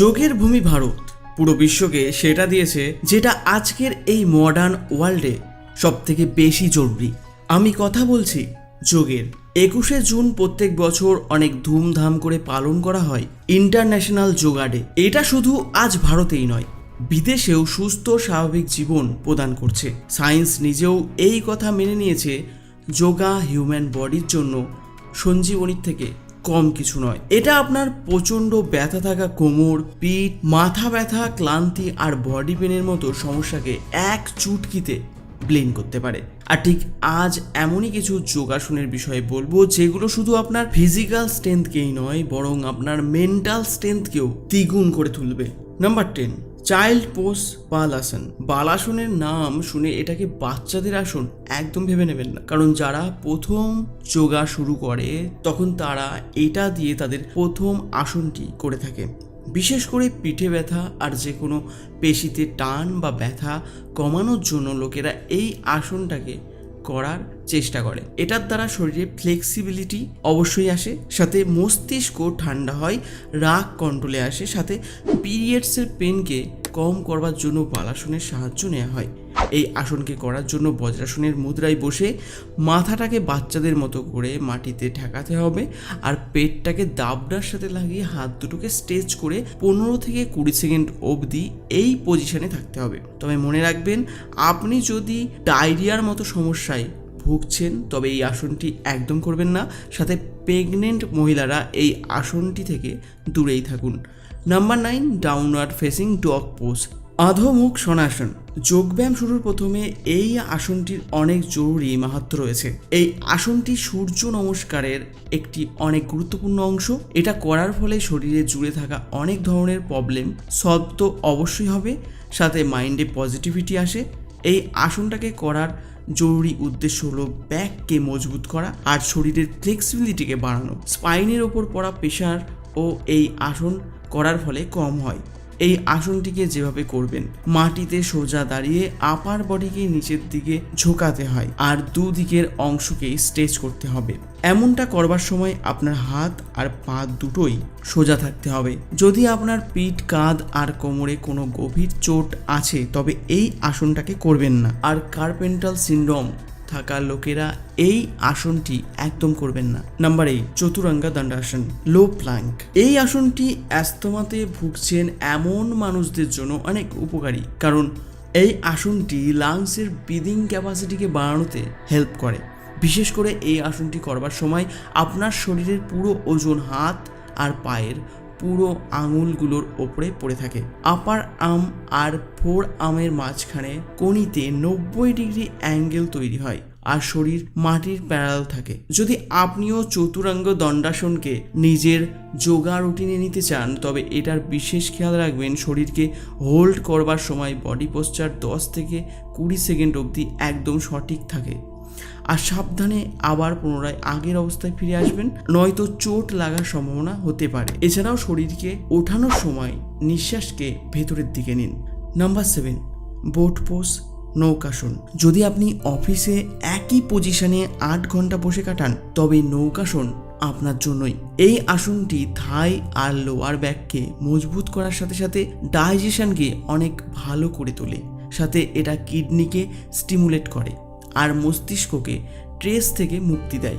যোগের ভূমি ভারত। পুরো বিশ্বকে সেটা দিয়েছে যেটা আজকের এই মডার্ন ওয়ার্ল্ডে সব থেকে বেশি জরুরি। আমি কথা বলছি যোগের। একুশে জুন প্রত্যেক বছর অনেক ধুমধাম করে পালন করা হয় ইন্টারন্যাশনাল যোগা ডে এটা শুধু আজ ভারতেই নয়, বিদেশেও সুস্থ স্বাভাবিক জীবন প্রদান করছে। সায়েন্স নিজেও এই কথা মেনে নিয়েছে যোগা হিউম্যান বডির জন্য সঞ্জীবনীর থেকে। কম কিছু নয়। এটা আপনার প্রচণ্ড ব্যথা থাকা কোমর, পিঠ, মাথা ব্যথা, ক্লান্তি আর বডি পেনের মতো সমস্যাকে এক চুটকিতে ব্লেন করতে পারে। আর ঠিক আজ এমনই কিছু যোগাসনের বিষয়ে বলব, যেগুলো শুধু আপনার ফিজিক্যাল স্ট্রেংথকেই নয়, বরং আপনার মেন্টাল স্ট্রেংথকেও দ্বিগুণ করে তুলবে। Number ten child pose Balasana. বালাসনের নাম শুনে এটাকে বাচ্চাদের আসন একদম ভেবে নেবেন না। কারণ যারা প্রথম যোগা শুরু করে, তখন তারা এটা দিয়ে তাদের প্রথম আসনটি করে থাকে। বিশেষ করে পিঠে ব্যথা আর যে কোনো পেশিতে টান বা ব্যথা কমানোর জন্য লোকেরা এই আসনটাকে করার চেষ্টা করে। এটার দ্বারা শরীরে ফ্লেক্সিবিলিটি অবশ্যই আসে, সাথে মস্তিষ্ক ঠান্ডা হয়, রাগ কন্ট্রোলে আসে, সাথে পিরিয়ডসের পেনকে কম করবার জন্য বালাসনের সাহায্য নেওয়া হয়। এই আসনকে করার জন্য বজ্রাসনের মুদ্রায় বসে মাথাটাকে বাচ্চাদের মতো করে মাটিতে ঠেকাতে হবে আর পেটটাকে দাবড়ার সাথে লাগিয়ে হাত দুটোকে স্ট্রেচ করে পনেরো থেকে কুড়ি সেকেন্ড অবধি এই পজিশনে থাকতে হবে। তবে মনে রাখবেন, আপনি যদি ডায়রিয়ার মতো সমস্যায় ভুগছেন, তবে এই আসনটি একদম করবেন না। সাথে প্রেগনেন্ট মহিলারা এই আসনটি থেকে দূরেই থাকুন। Number nine downward facing dog pose Adhomukha Svanasana. যোগব্যায়াম শুরুর প্রথমে এই আসনটির অনেক জরুরি মাহাত্ম রয়েছে। এই আসনটি সূর্য নমস্কারের একটি অনেক গুরুত্বপূর্ণ অংশ। এটা করার ফলে শরীরে জুড়ে থাকা অনেক ধরনের প্রবলেম সলভ তো অবশ্যই হবে। সাথে মাইন্ডে পজিটিভিটি আসে। এই আসনটাকে করার জরুরি উদ্দেশ্য হলো ব্যাককে মজবুত করা আর শরীরের ফ্লেক্সিবিলিটিকে বাড়ানো। স্পাইনের ওপর পড়া প্রেশার ও এই আসন করার ফলে কম হয়। এই আসনটিকে যেভাবে করবেন, মাটিতে সোজা দাঁড়িয়ে আপার বডিকে নিচের দিকে ঝোকাতে হয় আর দুদিকের অংশকে স্ট্রেচ করতে হবে। এমনটা করবার সময় আপনার হাত আর পা দুটোই সোজা থাকতে হবে। যদি আপনার পিঠ, কাঁধ আর কোমরে কোনো গভীর চোট আছে, তবে এই আসনটাকে করবেন না। আর কার্পেন্টাল সিন্ড্রোম থাকা লোকেরা এই আসনটি একদম করবেন না। Number eight Chaturanga Dandasana low plank এই আসনটি অ্যাস্তমাতে ভুগছেন এমন মানুষদের জন্য অনেক উপকারী, কারণ এই আসনটি লাংসের ব্রিদিং ক্যাপাসিটিকে বাড়ানোতে হেল্প করে। বিশেষ করে এই আসনটি করবার সময় আপনার শরীরের পুরো ওজন হাত আর পায়ের পুরো আঙুলগুলোর ওপরে পড়ে থাকে। আপার আম আর ফোর আমের মাঝখানে কনিতে নব্বই ডিগ্রি অ্যাঙ্গেল তৈরি হয় আর শরীর মাটির প্যারাল থাকে। যদি আপনিও চতুরাঙ্গ দণ্ডাসনকে নিজের যোগা রুটিনে নিতে চান, তবে এটার বিশেষ খেয়াল রাখবেন শরীরকে হোল্ড করবার সময় বডি পোস্চার দশ থেকে কুড়ি সেকেন্ড অবধি একদম সঠিক থাকে। আর সাবধানে আবার পুনরায় আগের অবস্থায় ফিরে আসবেন। নয়তো চোট লাগার সম্ভাবনা হতে পারে। এছাড়াও শরীরকে ওঠানোর সময় নিঃশ্বাসকে ভেতরের দিকে নিন। Number seven, boat pose Naukasana যদি আপনি অফিসে একই পজিশনে আট ঘণ্টা বসে কাটান, তবে নৌকাসন আপনার জন্যই। এই আসনটি থাই আর লোয়ার ব্যাককে মজবুত করার সাথে সাথে ডাইজেশনকে অনেক ভালো করে তোলে। সাথে এটা কিডনিকে স্টিমুলেট করে। আর মস্তিষ্ককে ট্রেস থেকে মুক্তি দেয়।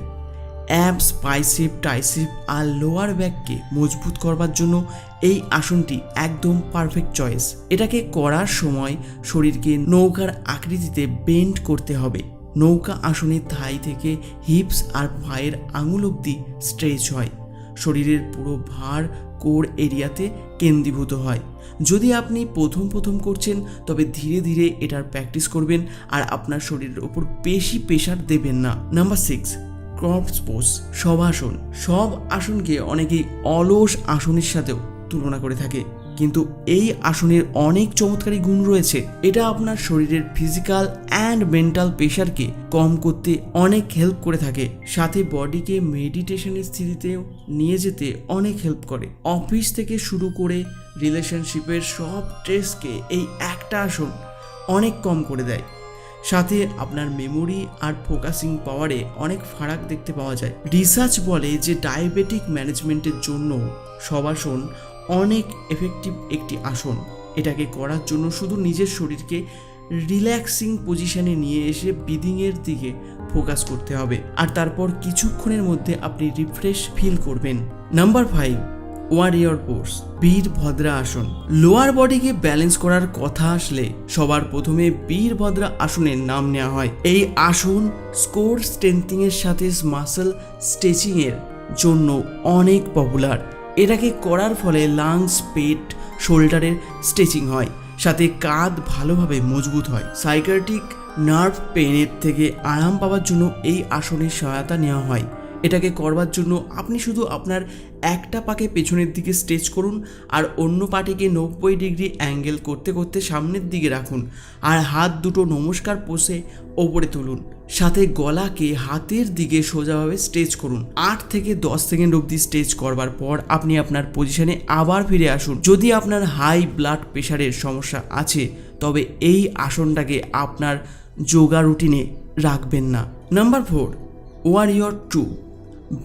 অ্যাবস পাইসেপ টাইসেপ আর লোয়ার ব্যাককে মজবুত করবার জন্য এই আসনটি একদম পারফেক্ট চয়েস এটাকে করার সময় শরীরকে নৌকার আকৃতিতে বেন্ড করতে হবে। নৌকা আসনের থাই থেকে হিপস আর পায়ের আঙুল অবধি স্ট্রেচ হয়। শরীরের পুরো ভার কোর এরিয়াতে কেন্দ্রীভূত হয়। যদি আপনি প্রথম প্রথম করছেন, তবে ধীরে ধীরে এটার প্র্যাকটিস করবেন আর আপনার শরীরের ওপর বেশি প্রেশার দেবেন না। নাম্বার সিক্স ক্রপস পোজ সব আসন। সব আসনকে অনেকেই অলস আসনের সাথেও তুলনা করে থাকে। কিন্তু এই আসনের অনেক চমৎকারী গুণ রয়েছে। এটা আপনার শরীরের ফিজিক্যাল অ্যান্ড মেন্টাল প্রেশারকে কম করতে অনেক হেল্প করে থাকে। সাথে বডিকে মেডিটেশনের স্থিতিতেও নিয়ে যেতে অনেক হেল্প করে। অফিস থেকে শুরু করে রিলেশনশিপের সব স্ট্রেসকে এই একটা আসন অনেক কম করে দেয়। সাথে আপনার মেমোরি আর ফোকাসিং পাওয়ারে অনেক ফারাক দেখতে পাওয়া যায়। রিসার্চ বলে যে ডায়াবেটিক ম্যানেজমেন্টের জন্য সবাসন অনেক এফেক্টিভ একটি আসন। এটাকে করার জন্য শুধু নিজের শরীরকে রিল্যাক্সিং পজিশনে নিয়ে এসে ব্রিদিংয়ের দিকে ফোকাস করতে হবে। আর তারপর কিছুক্ষণের মধ্যে আপনি রিফ্রেশ ফিল করবেন। Number five warrior pose Virabhadrasana. Lower বডিকে balance করার কথা আসলে সবার প্রথমে বীর ভদ্রা আসনের নাম নেওয়া হয়। এই আসন স্কোর স্ট্রেন্থিং এর সাথে মাসেল স্ট্রেচিং এর জন্য অনেক পপুলার এটাকে করার ফলে লাংস পেট শোল্ডারের স্ট্রেচিং হয়, সাথে কাঁধ ভালোভাবে মজবুত হয়। সাইকার্টিক নার্ভ পেনের থেকে আরাম পাওয়ার জন্য এই আসনের সহায়তা নেওয়া হয়। এটাকে করবার জন্য আপনি শুধু আপনার একটা পাকে পেছনের দিকে স্ট্রেচ করুন আর অন্য পাটিকে নব্বই ডিগ্রি অ্যাঙ্গেল করতে করতে সামনের দিকে রাখুন আর হাত দুটো নমস্কার পোষে ওপরে তুলুন। সাথে গলাকে হাতের দিকে সোজাভাবে স্ট্রেচ করুন। আট থেকে দশ সেকেন্ড অবধি স্ট্রেচ করবার পর আপনি আপনার পজিশনে আবার ফিরে আসুন। যদি আপনার হাই ব্লাড প্রেশারের সমস্যা আছে, তবে এই আসনটাকে আপনার যোগা রুটিনে রাখবেন না। Number four, warrior two.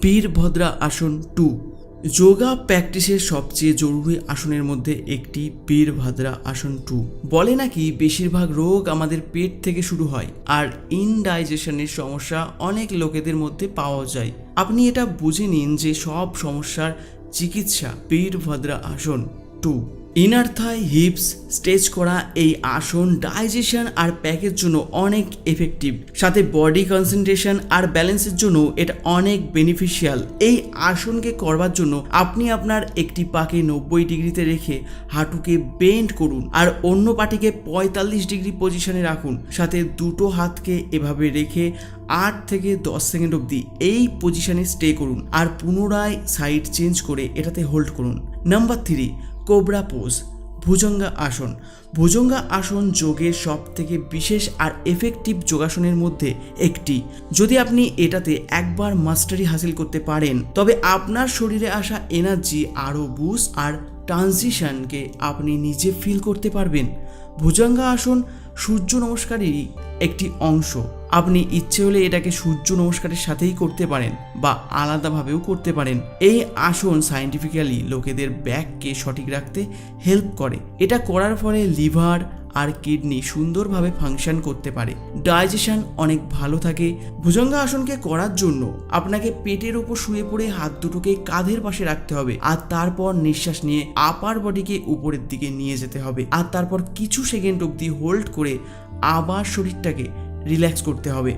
Virabhadrasana two. Yoga প্র্যাকটিসের সবচেয়ে জরুরি আসনের মধ্যে একটি বীরভদ্রা আসন টু। বলে নাকি, বেশিরভাগ রোগ আমাদের পেট থেকে শুরু হয় আর ইনডাইজেশনের সমস্যা অনেক লোকেদের মধ্যে পাওয়া যায়। আপনি এটা বুঝে নিন যে সব সমস্যার চিকিৎসা বীরভদ্রা আসন two. Inner thigh hips stretch করা এই আসন ডাইজেশন আর প্যাকের জন্য অনেক এফেক্টিভ সাথে বডি কনসেন্ট্রেশন আর ব্যালেন্সের জন্য এটা অনেক বেনিফিশিয়াল এই আসনকে করবার জন্য আপনি আপনার একটি পাকে নব্বই ডিগ্রিতে রেখে হাঁটুকে বেন্ড করুন আর অন্য পাটিকে পঁয়তাল্লিশ ডিগ্রি পজিশনে রাখুন। সাথে দুটো হাতকে এভাবে রেখে আট থেকে দশ সেকেন্ড অবধি এই পজিশনে স্টে করুন আর পুনরায় সাইড চেঞ্জ করে এটাতে হোল্ড করুন। Number three cobra pose, Bhujangasana. Bhujangasana যোগের সব থেকে বিশেষ আর এফেক্টিভ যোগাসনের মধ্যে একটি। যদি আপনি এটাতে একবার মাস্টারি হাসিল করতে পারেন, তবে আপনার শরীরে আসা এনার্জি আরও বুস্ট আর ট্রানজিশনকে আপনি নিজে ফিল করতে পারবেন। ভুজঙ্গা আসন সূর্য নমস্কারেরই একটি অংশ। আপনি ইচ্ছে হলে এটাকে সূর্য নমস্কারের সাথেই করতে পারেন বা আলাদাভাবেও করতে পারেন। এই আসন সাইন্টিফিক্যালি লোকেদের ব্যাককে সঠিক রাখতে হেল্প করে। এটা করার ফলে লিভার আর কিডনি সুন্দরভাবে ফাংশন করতে পারে। ডাইজেশন অনেক ভালো থাকে। ভুজঙ্গা আসনকে করার জন্য আপনাকে পেটের ওপর শুয়ে পড়ে হাত দুটোকে কাঁধের পাশে রাখতে হবে আর তারপর নিঃশ্বাস নিয়ে আপার বডিকে উপরের দিকে নিয়ে যেতে হবে। আর তারপর কিছু সেকেন্ড অবধি হোল্ড করে আবার শরীরটাকে রিল্যাক্স করতে হবে।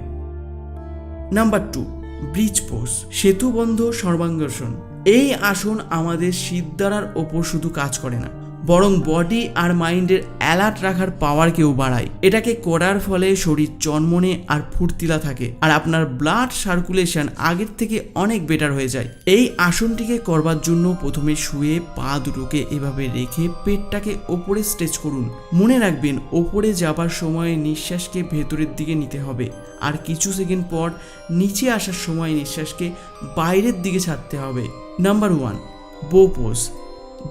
Number two, bridge pose Setubandha Sarvangasana. এই আসন আমাদের শীত দ্বারার ওপর শুধু কাজ করে না। বরং বডি আর মাইন্ডের অ্যালার্ট রাখার পাওয়ারকেও বাড়ায়। এটাকে করার ফলে শরীর চনমনে আর ফুর্তিলা থাকে আর আপনার ব্লাড সার্কুলেশন আগের থেকে অনেক বেটার হয়ে যায়। এই আসনটিকে করবার জন্য প্রথমে শুয়ে পা দুটোকে এভাবে রেখে পেটটাকে ওপরে স্ট্রেচ করুন। মনে রাখবেন, ওপরে যাবার সময় নিঃশ্বাসকে ভেতরের দিকে নিতে হবে আর কিছু সেকেন্ড পর নিচে আসার সময় নিঃশ্বাসকে বাইরের দিকে ছাড়তে হবে। Number one bow pose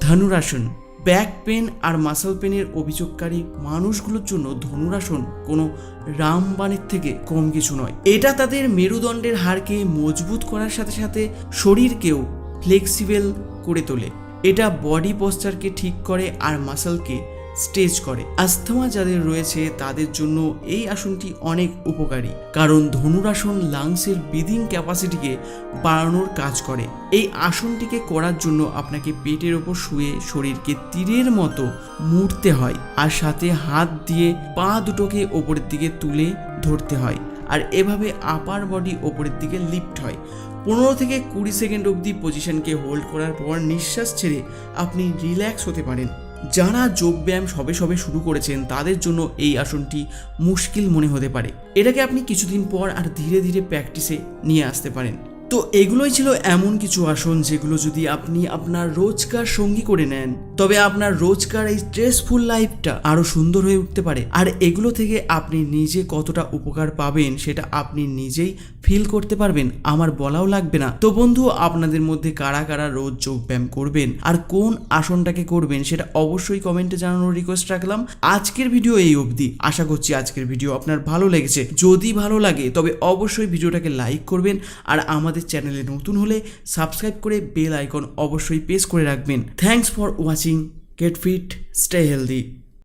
Dhanurasana. Back pain আর মাসল পেনের অভিযোগকারী মানুষগুলোর জন্য ধনুরাসন কোনো রামবাণীর থেকে কম কিছু নয়। এটা তাদের মেরুদণ্ডের হাড়কে মজবুত করার সাথে সাথে শরীরকেও ফ্লেক্সিবল করে তোলে। এটা বডি পশ্চারকে ঠিক করে আর মাসলকে স্ট্রেচ করে। আস্থমা যাদের রয়েছে, তাদের জন্য এই আসনটি অনেক উপকারী। কারণ ধনুরাসন লাংসের ব্রিদিং ক্যাপাসিটিকে বাড়ানোর কাজ করে। এই আসনটিকে করার জন্য আপনাকে পেটের ওপর শুয়ে শরীরকে তীরের মতো মুড়তে হয় আর সাথে হাত দিয়ে পা দুটোকে ওপরের দিকে তুলে ধরতে হয় আর এভাবে আপার বডি ওপরের দিকে লিফট হয়। পনেরো থেকে কুড়ি সেকেন্ড অবধি পজিশনকে হোল্ড করার পর নিঃশ্বাস ছেড়ে আপনি রিল্যাক্স হতে পারেন। যারা যোগব্যায়াম সবে সবে শুরু করেছেন, তাদের জন্য এই আসনটি মুশকিল মনে হতে পারে। এটাকে আপনি কিছুদিন পর আর ধীরে ধীরে প্র্যাকটিসে নিয়ে আসতে পারেন। তো এগুলোই ছিল এমন কিছু আসন যেগুলো যদি আপনি আপনার রোজকার সঙ্গী করে নেন, তবে আপনার রোজকার এই স্ট্রেসফুল লাইফটা আরও সুন্দর হয়ে উঠতে পারে। আর এগুলো থেকে আপনি নিজে কতটা উপকার পাবেন, সেটা আপনি নিজেই ফিল করতে পারবেন, আমার বলাও লাগবে না। তো বন্ধু, আপনাদের মধ্যে কারা কারা রোজ যোগ ব্যায়াম করবেন আর কোন আসনটাকে করবেন সেটা অবশ্যই কমেন্টে জানানোর রিকোয়েস্ট রাখলাম। আজকের ভিডিও এই অবধি। আশা করছি আজকের ভিডিও আপনার ভালো লেগেছে। যদি ভালো লাগে, তবে অবশ্যই ভিডিওটাকে লাইক করবেন আর আমাদের চ্যানেলে নতুন হলে সাবস্ক্রাইব করে বেল আইকন অবশ্যই প্রেস করে রাখবেন। Thanks for watching get fit stay healthy